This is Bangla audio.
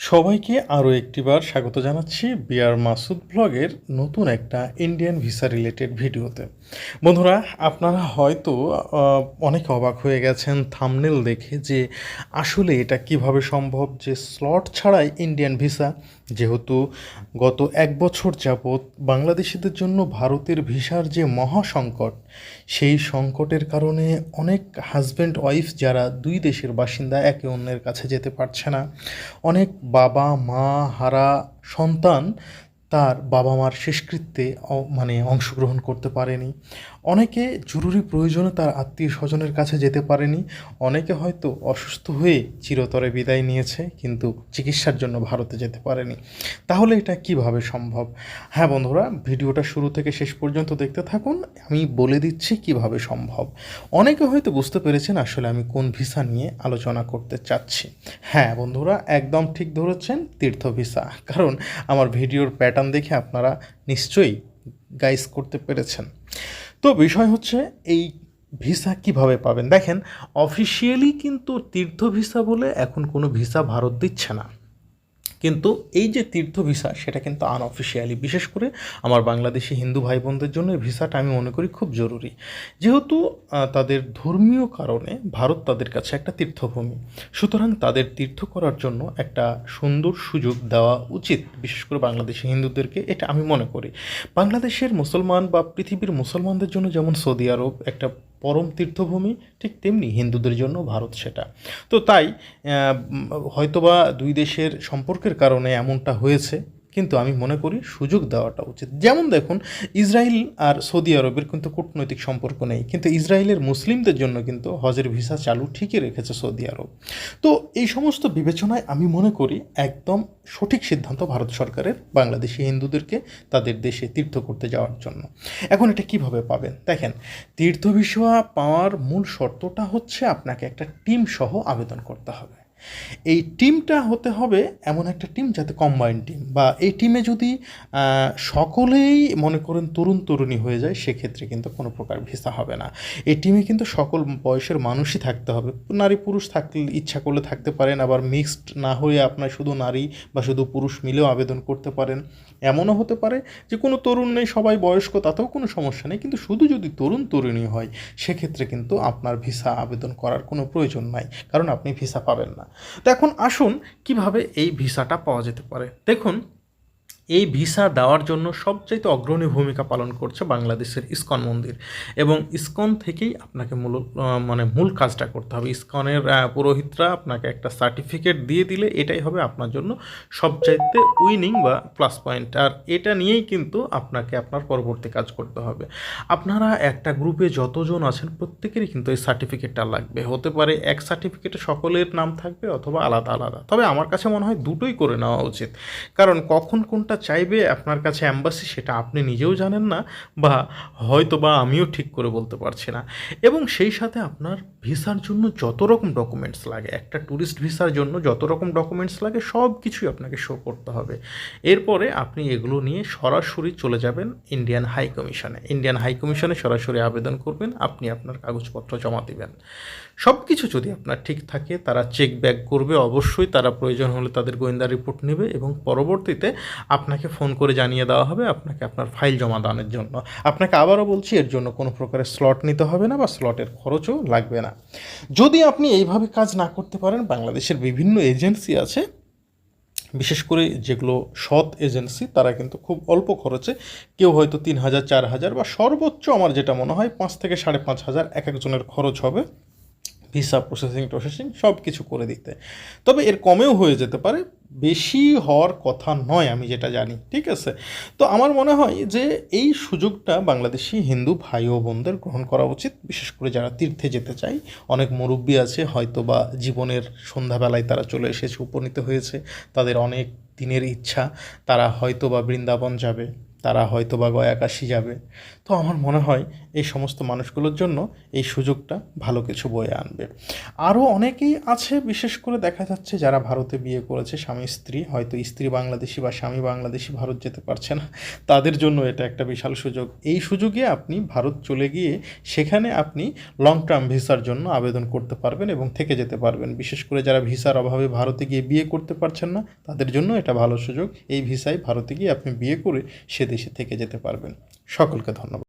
সবাইকে আরও একটিবার স্বাগত জানাচ্ছি বিআর মাসুদ ব্লগের নতুন একটা ইন্ডিয়ান ভিসা রিলেটেড ভিডিওতে। বন্ধুরা, আপনারা হয়তো অনেক অবাক হয়ে গেছেন থামনেল দেখে যে আসলে এটা কীভাবে সম্ভব যে স্লট ছাড়াই ইন্ডিয়ান ভিসা যেহেতু গত এক বছর যাবৎ বাংলাদেশিদের জন্য ভারতের ভিসার যে মহা সংকট সেই সংকটের কারণে অনেক হাজব্যান্ড ওয়াইফ যারা দুই দেশের বাসিন্দা একে অন্যের কাছে যেতে পারছে না। অনেক বাবা, মা, হারা, সন্তান তার বাবা মার শেষকৃত্যে মানে অংশগ্রহণ করতে পারেনি। অনেকে জরুরি প্রয়োজনে তার আত্মীয় স্বজনের কাছে যেতে পারেনি, অনেকে হয়তো অসুস্থ হয়ে চিরতরে বিদায় নিয়েছে, কিন্তু চিকিৎসার জন্য ভারতে যেতে পারেনি। তাহলে এটা কীভাবে সম্ভব? হ্যাঁ বন্ধুরা, ভিডিওটা শুরু থেকে শেষ পর্যন্ত দেখতে থাকুন, আমি বলে দিচ্ছি কীভাবে সম্ভব। অনেকে হয়তো বুঝতে পেরেছেন আসলে আমি কোন ভিসা নিয়ে আলোচনা করতে চাচ্ছি। হ্যাঁ বন্ধুরা, একদম ঠিক ধরেছেন, তীর্থ ভিসা। কারণ আমার ভিডিওর প্যাটার্ন দেখে আপনারা নিশ্চয়ই গাইস করতে পেরেছেন। তো বিষয় হচ্ছে এই ভিসা কীভাবে পাবেন? দেখেন অফিসিয়ালি কিন্তু তীর্থ ভিসা বলে এখন কোনো ভিসা ভারত দিচ্ছে না। কিন্তু এই যে তীর্থ ভিসা সেটা কিন্তু আনঅফিসিয়ালি বিশেষ করে আমার বাংলাদেশি হিন্দু ভাই বোনদের জন্য এই ভিসাটা আমি মনে করি খুব জরুরি। যেহেতু তাদের ধর্মীয় কারণে ভারত তাদের কাছে একটা তীর্থভূমি, সুতরাং তাদের তীর্থ করার জন্য একটা সুন্দর সুযোগ দেওয়া উচিত, বিশেষ করে বাংলাদেশি হিন্দুদেরকে, এটা আমি মনে করি। বাংলাদেশের মুসলমান বা পৃথিবীর মুসলমানদের জন্য যেমন সৌদি আরব একটা পরম তীর্থভূমি, ঠিক তেমনি হিন্দুদের জন্য ভারত সেটা। তো তাই হয়তোবা দুই দেশের সম্পর্কের কারণে এমনটা হয়েছে। কিন্তু আমি মনে করি সুযোগ দেওয়াটা উচিত। যেমন দেখুন ইসরায়েল আর সৌদি আরবের কিন্তু কূটনৈতিক সম্পর্ক নেই, কিন্তু ইসরায়েলের মুসলিমদের জন্য কিন্তু হজের ভিসা চালু ঠিকই রেখেছে সৌদি আরব। তো এই সমস্ত বিবেচনায় আমি মনে করি একদম সঠিক সিদ্ধান্ত ভারত সরকারের বাংলাদেশি হিন্দুদেরকে তাদের দেশে তীর্থ করতে যাওয়ার জন্য। এখন এটা কীভাবে পাবেন? দেখেন, তীর্থ ভিসা পাওয়ার মূল শর্তটা হচ্ছে আপনাকে একটা টিম সহ আবেদন করতে হবে। এই টিমটা হতে হবে এমন একটা টিম যাতে কম্বাইন্ড টিম বা এই টিমে যদি সকলেই মনে করেন তরুণ তরুণী হয়ে যায়, সেক্ষেত্রে কিন্তু কোনো প্রকার ভিসা হবে না। এই টিমে কিন্তু সকল বয়সের মানুষই থাকতে হবে। নারী পুরুষ থাকলে, ইচ্ছা করলে থাকতে পারেন, আবার মিক্সড না হয়ে আপনার শুধু নারী বা শুধু পুরুষ মিলেও আবেদন করতে পারেন। এমনও হতে পারে যে কোনো তরুণ নেই, সবাই বয়স্ক, তাতেও কোনো সমস্যা নেই, কিন্তু শুধু যদি তরুণ তরুণী হয়, সেক্ষেত্রে কিন্তু আপনার ভিসা আবেদন করার কোনো প্রয়োজন নাই, কারণ আপনি ভিসা পাবেন না। তো এখন আসুন কীভাবে এই ভিসাটা পাওয়া যেতে পারে। দেখুন এই ভিসা দেওয়ার জন্য সবচাইতে অগ্রণী ভূমিকা পালন করছে বাংলাদেশের ইসকন মন্দির এবং ইসকন থেকেই আপনাকে মূল মানে মূল কাজটা করতে হবে। ইসকনের পুরোহিতরা আপনাকে একটা সার্টিফিকেট দিয়ে দিলে এটাই হবে আপনার জন্য সবচাইতে উইনিং বা প্লাস পয়েন্ট আর এটা নিয়েই কিন্তু আপনাকে আপনার পরবর্তী কাজ করতে হবে। আপনারা একটা গ্রুপে যতজন আছেন প্রত্যেকেরই কিন্তু এই সার্টিফিকেটটা লাগবে। হতে পারে এক সার্টিফিকেটে সকলের নাম থাকবে অথবা আলাদা আলাদা। তবে আমার কাছে মনে হয় দুটোই করে নেওয়া উচিত। কারণ কখন কোনটা চাইবে আপনার কাছে অ্যাম্বাসি সেটা আপনি নিজেও জানেন না বা হয়তো বা আমিও ঠিক করে বলতে পারছি না। এবং সেই সাথে আপনার ভিসার জন্য যত রকম ডকুমেন্টস লাগে, একটা ট্যুরিস্ট ভিসার জন্য যত রকম ডকুমেন্টস লাগে, সব কিছুই আপনাকে শো করতে হবে। এরপরে আপনি এগুলো নিয়ে সরাসরি চলে যাবেন ইন্ডিয়ান হাই কমিশনে ইন্ডিয়ান হাই কমিশনে সরাসরি আবেদন করবেন, আপনি আপনার কাগজপত্র জমা দিবেন। সব কিছু যদি আপনার ঠিক থাকে, তারা চেক ব্যাক করবে, অবশ্যই তারা প্রয়োজন হলে তাদের গোয়েন্দা রিপোর্ট নেবে এবং পরবর্তীতে আপনাকে ফোন করে জানিয়ে দেওয়া হবে, আপনাকে আপনার ফাইল জমা দানের জন্য। আপনাকে আবারও বলছি, এর জন্য কোনো প্রকারের স্লট নিতে হবে না বা স্লটের খরচও লাগবে না। যদি আপনি এইভাবে কাজ না করতে পারেন, বাংলাদেশের বিভিন্ন এজেন্সি আছে, বিশেষ করে যেগুলো সৎ এজেন্সি, তারা কিন্তু খুব অল্প খরচে কেউ হয়তো তিন হাজার, চার হাজার বা সর্বোচ্চ আমার যেটা মনে হয় পাঁচ থেকে সাড়ে পাঁচ হাজার এক একজনের খরচ হবে। ভিসা প্রসেসিং প্রসেসিং সব কিছু করে দিতে। তবে এর কমেও হয়ে যেতে পারে, বেশি হওয়ার কথা নয় আমি যেটা জানি, ঠিক আছে? তো আমার মনে হয় যে এই সুযোগটা বাংলাদেশি হিন্দু ভাই ও বোনদের গ্রহণ করা উচিত, বিশেষ করে যারা তীর্থে যেতে চায়। অনেক মুরব্বী আছে হয়তো বা জীবনের সন্ধ্যাবেলায় তারা চলে এসেছে, উপনীত হয়েছে, তাদের অনেক দিনের ইচ্ছা, তারা হয়তো বা বৃন্দাবন যাবে। তারা হয়তো বা গয়াকাশি যাবে। তো আমার মনে হয় এই সমস্ত মানুষগুলোর জন্য এই সুযোগটা ভালো কিছু বয়ে আনবে। আরও অনেকেই আছে, বিশেষ করে দেখা যাচ্ছে যারা ভারতে বিয়ে করেছে, স্বামী, স্ত্রী, হয়তো স্ত্রী বাংলাদেশি বা স্বামী বাংলাদেশি ভারত যেতে পারছে না, তাদের জন্য এটা একটা বিশাল সুযোগ। এই সুযোগে আপনি ভারত চলে গিয়ে সেখানে আপনি লং টার্ম ভিসার জন্য আবেদন করতে পারবেন এবং থেকে যেতে পারবেন। বিশেষ করে যারা ভিসার অভাবে ভারতে গিয়ে বিয়ে করতে পারছেন না, তাদের জন্য এটা ভালো সুযোগ। এই ভিসায় ভারতে গিয়ে আপনি বিয়ে করে সে দেশে থেকে যেতে পারবেন। সকলকে ধন্যবাদ।